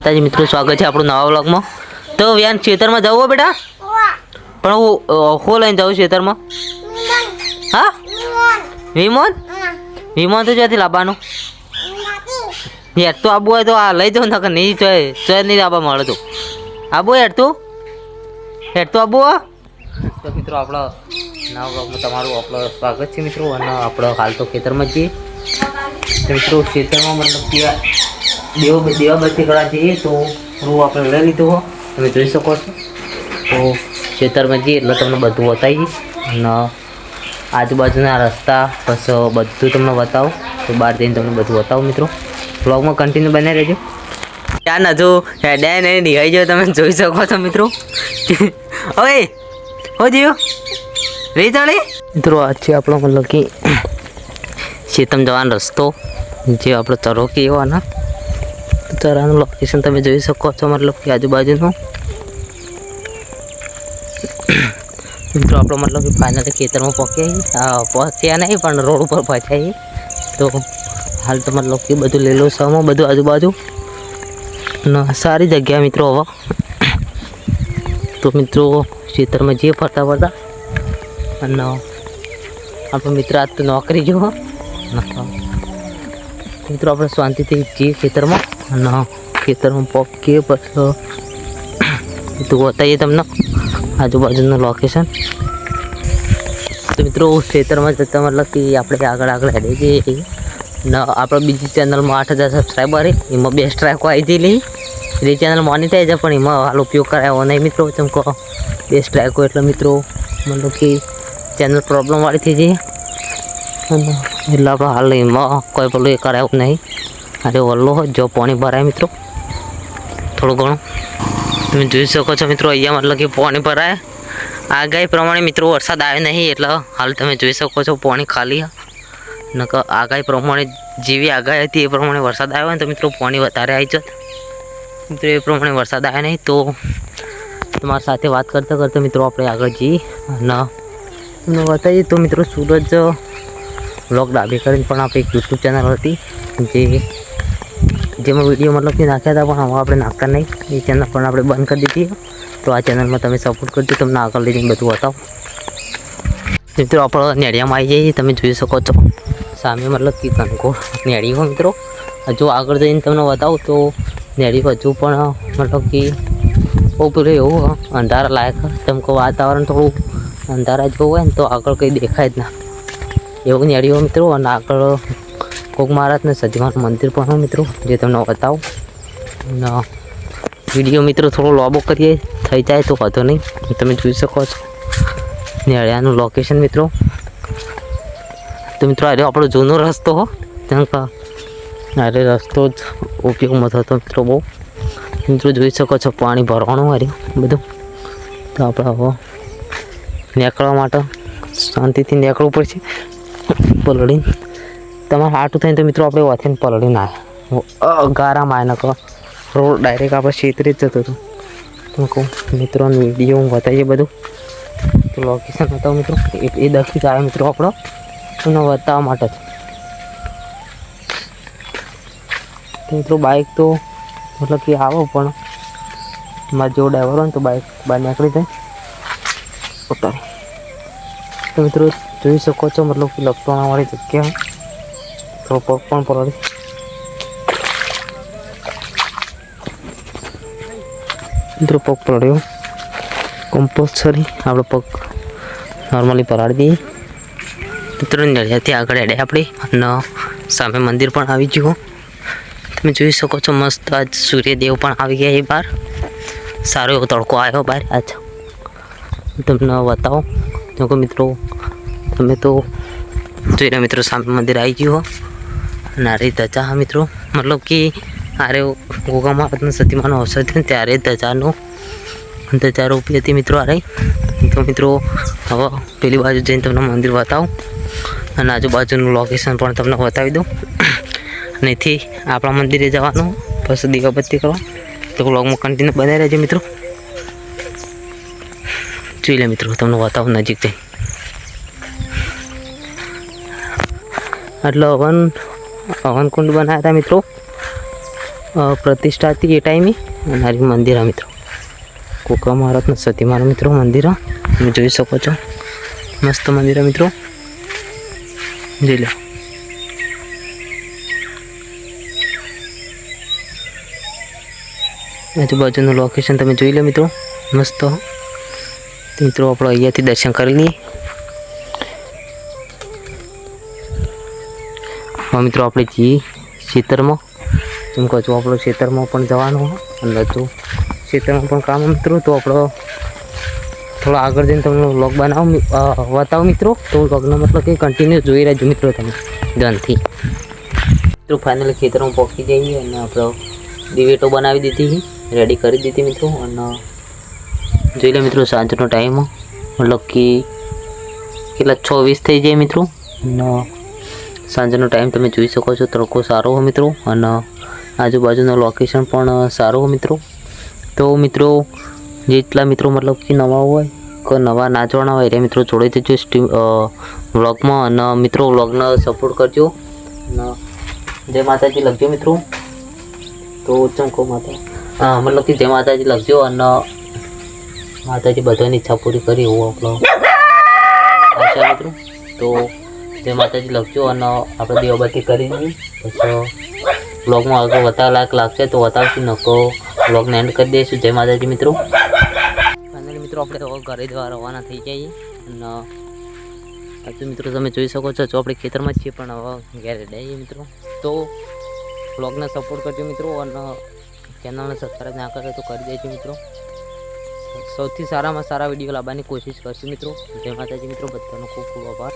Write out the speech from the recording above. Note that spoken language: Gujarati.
તાજી મિત્રો, સ્વાગત છે આપણું નવા વ્લોગમાં. તો વ્યાન, ખેતરમાં જવું બેટા? પણ હું ઓખો લઈને જાઉં ખેતરમાં. હા? વિમોન? વિમોન તો જ્યાંથી લાવવાનું? યાર, તું આબુ હોય તો આ લઈ જાઉં, નકર નહીં ચોય ચોય નહીં લાવવા મળે તો આબુ હેડ તું? હેડ તો આબુ? તો મિત્રો, આપણો નવા વ્લોગમાં તમારું આપણો સ્વાગત છે મિત્રો, અને આપણો હાલ તો ખેતરમાં જ છીએ. મિત્રો, ખેતરમાં મતલબ કે દેવ દેવાબત્તી કરવા જઈએ તો રૂ આપણે લઈ લીધું હો. તમે જોઈ શકો છો. તો ખેતરમાં જઈએ એટલે તમને બધું બતાવી અને આજુબાજુના રસ્તા બસ બધું તમને બતાવું. તો બહાર જઈને તમને બધું બતાવું મિત્રો. બ્લોગમાં કન્ટિન્યુ બને રહેજો. ત્યાં હજુ હેડે નહીં નિહાઈ જાય તમે જોઈ શકો છો મિત્રો. હવે હો જીઓ. રહી ચાલે મિત્રો આ છે આપણો મતલબ કે શીતમ જવાનો રસ્તો જે આપણો ચરોકી એવાના ચરાનું લોકેશન તમે જોઈ શકો છો, મતલબ કે આજુબાજુનું. મિત્રો આપણો મતલબ કે ફાઇનલી ખેતરમાં પહોંચ્યા પહોંચ્યા નહીં, પણ રોડ ઉપર પહોંચ્યા તો હાલ તો મતલબ કે બધું લીલું સમો બધું આજુબાજુ. સારી જગ્યા મિત્રો હવે. તો મિત્રો, ખેતરમાં જે ફરતા ફરતા. અને આપણો મિત્ર આજ તો નોકરી જો મિત્રો, આપણે શાંતિથી જઈએ ખેતરમાં. અને ખેતરમાં પકીએ પછી બધું બતાવીએ તમને. આજુબાજુનું લોકેશન તો મિત્રો, ખેતરમાં જતા મતલબ કે આપણે આગળ આગળ હેડી જઈએ ને આપણે બીજી ચેનલમાં આઠ હજાર સબસ્ક્રાઈબર એમાં બે સ્ટ્રાઈકો આવી ગયેલી એ ચેનલ મોનિટાઈઝ પણ એમાં હાલ ઉપયોગ કરાયો નહીં મિત્રો. તમે કહો બે સ્ટ્રાઈકો એટલે મિત્રો, મતલબ કે ચેનલ પ્રોબ્લેમવાળી થઈ જઈએ. એટલે આપણે હાલ એમાં કોઈ પેલું એ કરાયું નહીં. અરે હોય જો પાણી ભરાય મિત્રો. થોડું ઘણું. તમે જોઈ શકો છો મિત્રો, અહીંયા મતલબ કે પાણી ભરાય. આગાહી પ્રમાણે મિત્રો વરસાદ આવે નહીં, એટલે હાલ તમે જોઈ શકો છો પાણી ખાલી નકર આગાહી પ્રમાણે જેવી આગાહી હતી એ પ્રમાણે વરસાદ આવ્યો ને તો મિત્રો પાણી વધારે આવી જત. મિત્રો એ પ્રમાણે વરસાદ આવે નહીં તો તમારી સાથે વાત કરતાં કરતાં મિત્રો આપણે આગળ જઈએ. અને તમને બતાવીએ તો મિત્રો સૂરજ બ્લોગ ડાબી કરીને પણ આપણે એક યુટ્યુબ ચેનલ હતી, જે જેમાં વીડિયો મતલબ કે નાખ્યા હતા, પણ હવે આપણે નાખતા નહીં. એ ચેનલ પણ આપણે બંધ કરી દીધી. તો આ ચેનલમાં તમે સપોર્ટ કરજો, તમને આગળ લઈને બધું બતાવો. મિત્રો, આપણે નેડિયામાં આવી જઈએ. તમે જોઈ શકો છો. સામે મતલબ કે કનકો નેડી મિત્રો. હજુ આગળ જઈને તમને બતાવું તો નેડી હજુ પણ મતલબ કે બહુ પેલું એવું અંધારા લાયક. જેમ કહો વાતાવરણ થોડું અંધારા જેવું હોય ને, તો આગળ કંઈ દેખાય જ ના. એવું નેડીઓ મિત્રો, અને આગળ કોક મહારાજને સજવાનું મંદિર પણ મિત્રો, જે તમને બતાવું. વીડિયો મિત્રો થોડો લોબો કરીએ, થઈ જાય તો હતો નહીં. તમે જોઈ શકો છો. નેળિયાનું લોકેશન મિત્રો. તો મિત્રો અરે આપણો જૂનો રસ્તો હો. તેમ અરે રસ્તો જ ઉપયોગમાં થતો મિત્રો બહુ. મિત્રો, જોઈ શકો છો પાણી ભરવાનું અરે બધું. તો આપણે હવે નીકળવા માટે શાંતિથી નીકળવું પડશે. પલળીને તમારે હાટું થઈને તો મિત્રો આપણે વાથીને પલળી ના ગારામાં આવ્યા નકો રોડ ડાયરેક્ટ આપણે છેતરી જ જતો હતો. તમે કહું મિત્રો વીડિયો હું બતાવીએ બધું. તો લોકેશન બતાવો મિત્રો. એ એ દક્ષિત આવે મિત્રો આપણો. એને બતાવવા માટે તો મિત્રો બાઇક તો મતલબ કે આવો પણ મારા જેવો ડ્રાઈવર હોય ને તો બાઇક બહાર નીકળી જાય. ઉતારી. તો મિત્રો જોઈ શકો છો મતલબ કે લપટવાળાવાળી જગ્યા. થોડો પગ પણ પલળી મિત્રો પગ પલળ્યો કમ્પલસરી આપણો પગ નોર્મલી પલાળી દઈએ મિત્રો નડિયાદથી આગળ હેડે આપણે અને સામે મંદિર પણ આવી ગયું તમે જોઈ શકો છો મસ્ત આજ સૂર્યદેવ પણ આવી ગયા એ બહાર સારો એવો તડકો આવ્યો બહાર આજ તમને બતાવો જો કે મિત્રો તમે તો જોઈ રહ્યા મિત્રો સામે મંદિર આવી ગયું હો આ ધજા મિત્રો. મતલબ કે આરે ગોગા મહારાજનો સતીમાનો અવસર થયો ત્યારે ધજાનો, ધજા રોપી હતી મિત્રો આરે તો મિત્રો, હવે પેલી બાજુ જઈને તમને મંદિર બતાવું. અને આજુબાજુનું લોકેશન પણ તમને બતાવી દઉં. અને એથી આપણા મંદિરે જવાનું. પછી દીવાબત્તી કરવા. તો બ્લોગમાં કન્ટિન્યુ બનાવી રહેજો મિત્રો. જોઈ લે મિત્રો, તમને બતાવું નજીક જઈ એટલે હવન હવન કુંડ બનાવ્યા હતા મિત્રો. પ્રતિષ્ઠા હતી એ ટાઈમે. અને મંદિર મિત્રો. કોકા મહારાજના સતી મારા મિત્રો મંદિર તમે જોઈ શકો છો. મસ્ત મંદિર મિત્રો. જોઈ લો. આજુબાજુનું લોકેશન તમે જોઈ લો મિત્રો. મસ્ત. મિત્રો, આપણે અહીંયાથી દર્શન કરી લઈએ. મિત્રો આપણે જઈએ ખેતરમાં. એમ કહું છું, આપણો ખેતરમાં પણ જવાનું અને તો ખેતરમાં પણ કામ મિત્રો, તો આપણો થોડો આગળ જઈને તમને વ્લોગ બનાવો. વતાવો મિત્રો. તો વ્લોગનો મતલબ કે કન્ટિન્યુ જોઈ રહેજો મિત્રો તમે ધનથી મિત્રો ફાઇનલી ખેતરમાં પહોંચી જઈએ અને આપણો દિવેટો બનાવી દીધી રેડી કરી દીધી મિત્રો. અને જોઈ લે મિત્રો, સાંજનો ટાઈમ મતલબ કે કેટલા છ વીસ થઈ જાય મિત્રો. અને સાંજનો ટાઈમ તમે જોઈ શકો છો. તડકો સારો હો મિત્રો. અને આજુબાજુનું લોકેશન પણ સારું હો મિત્રો. તો મિત્રો, જેટલા મિત્રો મતલબ કે નવા હોય કે નવા નાચવાના હોય, એ મિત્રો જોડે જજો સ્ટીમ વ્લોગમાં અને મિત્રો વ્લોગને સપોર્ટ કરજો. અને જય માતાજી લખજો મિત્રો. તો ચમકો માતા. હા, મતલબ કે જય માતાજી લખજો અને માતાજી બધાની ઈચ્છા પૂરી કરી. એવું આપણો આશા મિત્રો. તો જય માતાજી લખજો અને આપણે દીવાબત્તી કરી દઈએ પછી બ્લોગમાં આગળ વધારે લાયક લાગશે તો વધારશું નકો બ્લોગને એન્ડ કરી દઈશું. જય માતાજી મિત્રો. ફાઇનલી મિત્રો, આપણે તો ઘરે જવા રવાના થઈ જઈએ અને હજુ મિત્રો, તમે જોઈ શકો છો, જો આપણે ખેતરમાં જ છીએ, પણ હવે ઘેરે જઈએ મિત્રો. તો બ્લોગને સપોર્ટ કરજો મિત્રો અને ચેનલને સબસ્ક્રાઈબ ના કરે તો કરી દેજો મિત્રો. સૌથી સારામાં સારા વીડિયો લાવવાની કોશિશ કરશું મિત્રો. જય માતાજી મિત્રો, બધાનો ખૂબ ખૂબ આભાર.